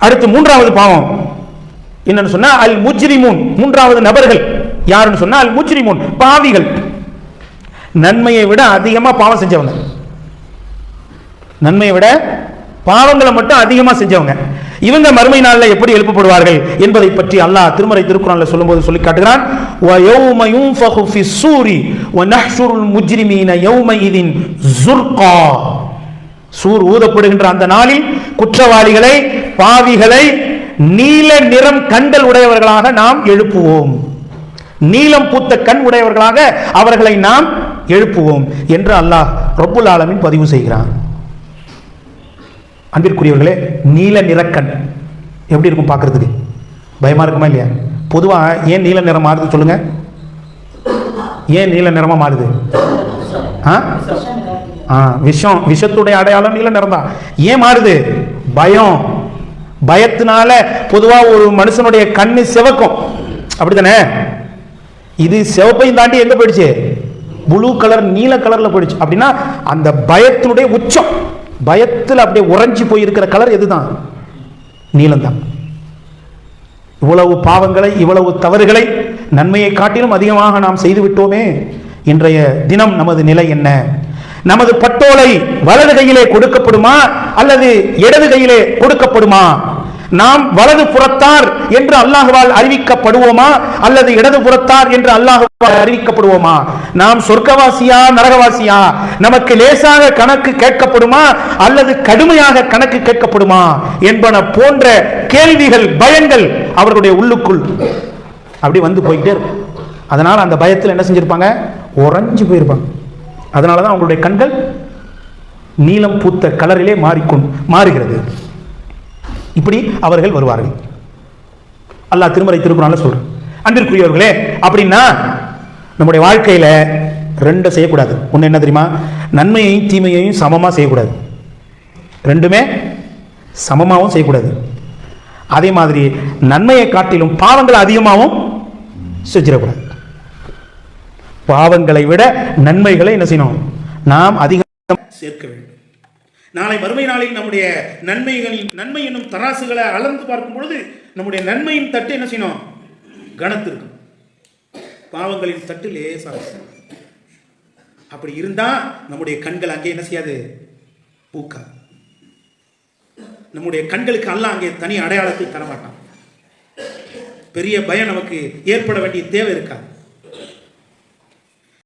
அடுத்து மூன்றாவது பாவம். என்னன்னு சொன்னா அல் முஜ்ரிமூன். மூன்றாவது நபர்கள். யாருன்னு சொன்னா அல் முஜ்ரிமூன். பாவிகள். நன்மையை விட அதிகமா பாவம் செஞ்சவங்க. நன்மையை விட பாவங்களை மட்டும் அதிகமா செஞ்சவங்க. இவங்க மறுமை நாளில் எப்படி எழுப்பப்படுவார்கள் என்பதை பற்றி அல்லாஹ் திருமறை திருக்குறள் சொல்லும்போது சொல்லி காட்டுகிறான். சூர் ஊதப்படுகின்ற அந்த நாளில் குற்றவாளிகளை பாவிகளை நீல நிறம் கண்கள் உடையவர்களாக நாம் எழுப்புவோம். நீலம் பூத்த கண் உடையவர்களாக அவர்களை நாம் எழுப்புவோம் என்று அல்லாஹ் ரொப்புல் ஆலமின் பதிவு செய்கிறான். அன்பிற்குரியவர்களே நீல நிறக்கண் எப்படி இருக்கும் பார்க்கறதுக்கு? பயமா இருக்குமா இல்லையா? பொதுவாக ஏன் நீல நிறம் மாறுது சொல்லுங்க? ஏன் நீல நிறமா மாறுது? ஆ? ஆ விஷம் விஷத்துடைய அடையாளம் நீல நிறம் தான் ஏன் மாறுது? பயம். பயத்தினால பொதுவாக ஒரு மனுஷனுடைய கண்ணு சிவக்கும். அப்படிதானே இது சிவப்பையும் தாண்டி எங்க போயிடுச்சு? ப்ளூ கலர் நீல கலர்ல போயிடுச்சு. அப்படின்னா அந்த பயத்தினுடைய உச்சம் பயத்தில் அப்படியே உறைஞ்சி போயிருக்கிற கலர் எதுதான்? நீலம்தான். இவ்வளவு பாவங்களை இவ்வளவு தவறுகளை நன்மையை காட்டிலும் அதிகமாக நாம் செய்து விட்டோமே. இன்றைய தினம் நமது நிலை என்ன? நமது பட்டோலை வலது கையிலே கொடுக்கப்படுமா? அல்லது இடது கையிலே கொடுக்கப்படுமா? நாம் வலது புறத்தார் என்று அல்லாஹுவால் அறிவிக்கப்படுவோமா? அல்லது இடது புறத்தார் என்று அல்லாஹுவால் அறிவிக்கப்படுவோமா? நாம் சொர்க்கவாசியா நரகவாசியா நமக்கு லேசாக கணக்கு கேட்கப்படுமா? அல்லது கடுமையாக கணக்கு கேட்கப்படுமா? என்பன போன்ற கேள்விகள் பயங்கள் அவர்களுடைய உள்ளுக்குள் அப்படி வந்து போயிட்டே இருக்கும். அதனால் அந்த பயத்தில் என்ன செஞ்சிருப்பாங்க? உறைஞ்சு போயிருப்பாங்க. அதனால தான் அவங்களுடைய கண்கள் நீலம் பூத்த கலரிலே மாறிக்கொண்டு மாறுகிறது. இப்படி அவர்கள் வருவார்கள். அல்லாஹ் திருமறை திருக்குறான்ல சொல்றான். அன்பிற்குரியவர்களே அப்படின்னா நம்முடைய வாழ்க்கையில ரெண்டும் செய்யக்கூடாது. ஒன்று என்ன தெரியுமா? நன்மையையும் தீமையையும் சமமாக செய்யக்கூடாது. ரெண்டுமே சமமாகவும் செய்யக்கூடாது. அதே மாதிரி நன்மையை காட்டிலும் பாவங்கள் அதிகமாகவும் செஞ்சிடக்கூடாது. பாவங்களை விட நன்மைகளை என்ன செய்யணும்? நாம் அதிகம் சேர்க்க வேண்டும். நாளை மறுமை நாளில் நம்முடைய நன்மைகளின் நன்மை என்னும் தராசுகளை அளந்து பார்க்கும் பொழுது நம்முடைய நன்மையின் தட்டு என்ன செய்யணும்? கனத்திருக்கும் பாவங்களின் தட்டு லேசாக இருக்கும். அப்படி இருந்தால் நம்முடைய கண்கள் அங்கே என்ன செய்யாது? பூக்காது. நம்முடைய கண்களுக்கு அல்ல அங்கே தனி அடையாளத்தை தரமாட்டான். பெரிய பயம் நமக்கு ஏற்பட வேண்டிய தேவை இருக்காது.